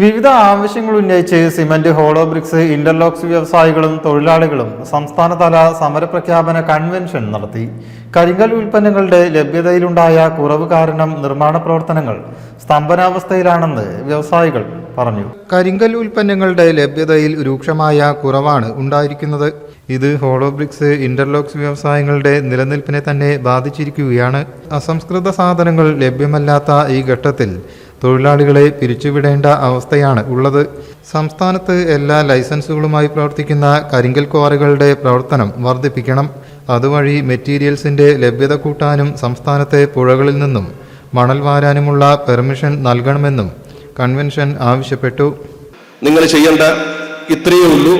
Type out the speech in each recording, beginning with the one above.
വിവിധ ആവശ്യങ്ങൾ ഉന്നയിച്ച് സിമന്റ് ഹോളോ ബ്രിക്സ് ഇന്റർലോക്സ് വ്യവസായികളും തൊഴിലാളികളും സംസ്ഥാനതല സമരപ്രഖ്യാപന കൺവെൻഷൻ നടത്തി. കരിങ്കൽ ഉൽപ്പന്നങ്ങളുടെ ലഭ്യതയിലുണ്ടായ കുറവ് കാരണം നിർമ്മാണ പ്രവർത്തനങ്ങൾ സ്തംഭനാവസ്ഥയിലാണെന്ന് വ്യവസായികൾ പറഞ്ഞു. കരിങ്കൽ ഉൽപ്പന്നങ്ങളുടെ ലഭ്യതയിൽ രൂക്ഷമായ കുറവാണ് ഉണ്ടായിരിക്കുന്നത്. ഇത് ഹോളോ ബ്രിക്സ് ഇന്റർലോക്സ് വ്യവസായങ്ങളുടെ നിലനിൽപ്പിനെ തന്നെ ബാധിച്ചിരിക്കുകയാണ്. അസംസ്കൃത സാധനങ്ങൾ ലഭ്യമല്ലാത്ത ഈ ഘട്ടത്തിൽ തൊഴിലാളികളെ പിരിച്ചുവിടേണ്ട അവസ്ഥയാണ് ഉള്ളത്. സംസ്ഥാനത്ത് എല്ലാ ലൈസൻസുകളുമായി പ്രവർത്തിക്കുന്ന കരിങ്കൽ ക്വാറികളുടെ പ്രവർത്തനം വർദ്ധിപ്പിക്കണം. അതുവഴി മെറ്റീരിയൽസിന്റെ ലഭ്യത കൂട്ടാനും സംസ്ഥാനത്തെ പുഴകളിൽ നിന്നും മണൽ വാരാനുമുള്ള പെർമിഷൻ നൽകണമെന്നും കൺവെൻഷൻ ആവശ്യപ്പെട്ടു. നിങ്ങൾ ചെയ്യേണ്ട ഇത്രയേ ഉള്ളൂ.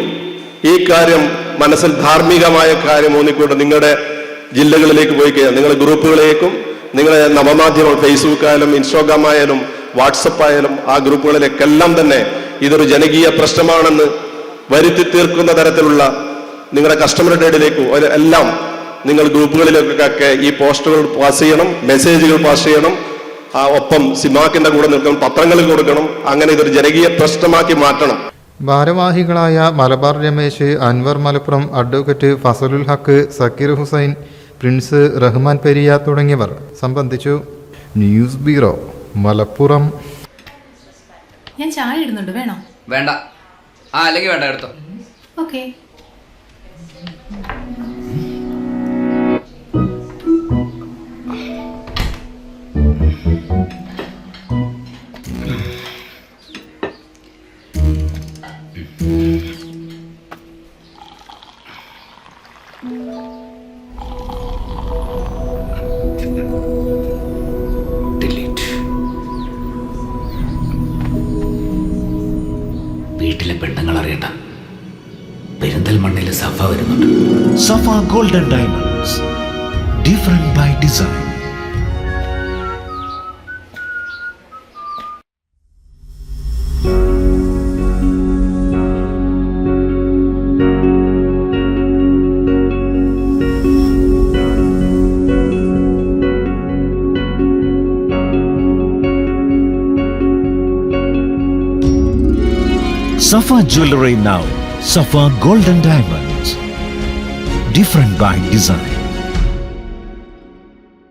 ഈ കാര്യം മനസ്സിൽ ധാർമ്മികമായ കാര്യം ഊന്നിക്കൊണ്ട് നിങ്ങളുടെ ജില്ലകളിലേക്ക് പോയി കഴിഞ്ഞാൽ നിങ്ങളുടെ ഗ്രൂപ്പുകളിലേക്കും നിങ്ങളുടെ നവമാധ്യമം ഫേസ്ബുക്കായാലും ഇൻസ്റ്റാഗ്രാം ആയാലും വാട്സപ്പ് ആയാലും ആ ഗ്രൂപ്പുകളിലേക്കെല്ലാം തന്നെ ഇതൊരു ജനകീയ പ്രശ്നമാണെന്ന് വരുത്തി തീർക്കുന്ന തരത്തിലുള്ള നിങ്ങളുടെ കസ്റ്റമർ ഡേഡിലേക്കും എല്ലാം നിങ്ങൾ ഗ്രൂപ്പുകളിലേക്കൊക്കെ ഈ പോസ്റ്ററുകൾ പാസ് ചെയ്യണം മെസ്സേജുകൾ പാസ് ചെയ്യണം. ആ ഒപ്പം സിമാക്കിന്റെ കൂടെ നിൽക്കണം പത്രങ്ങളിൽ കൊടുക്കണം. അങ്ങനെ ഇതൊരു ജനകീയ പ്രശ്നമാക്കി മാറ്റണം. ഭാരവാഹികളായ മലബാർ രമേശ് അൻവർ മലപ്പുറം അഡ്വക്കേറ്റ് ഫസലുൽ ഹക്ക് സക്കീർ ഹുസൈൻ പ്രിൻസ് റഹ്മാൻ പെരിയ തുടങ്ങിയവർ സംബന്ധിച്ചു. News bureau. മലപ്പുറം. ഞാൻ ചായ ഇടുന്നുണ്ട് വേണോ? വേണ്ട. ആ അല്ലെങ്കിൽ വേണ്ട എടുത്തോ. ഓക്കെ. ഡിലീറ്റ് വീട്ടിലെ പെണ്ണുങ്ങൾ അറിയണ്ട. പെരിന്തൽമണ്ണിൽ സഫ വരുന്നുണ്ട്. Safa golden diamonds. Different by design. Safa Jewelry now. Safa Golden Diamonds. Different by design.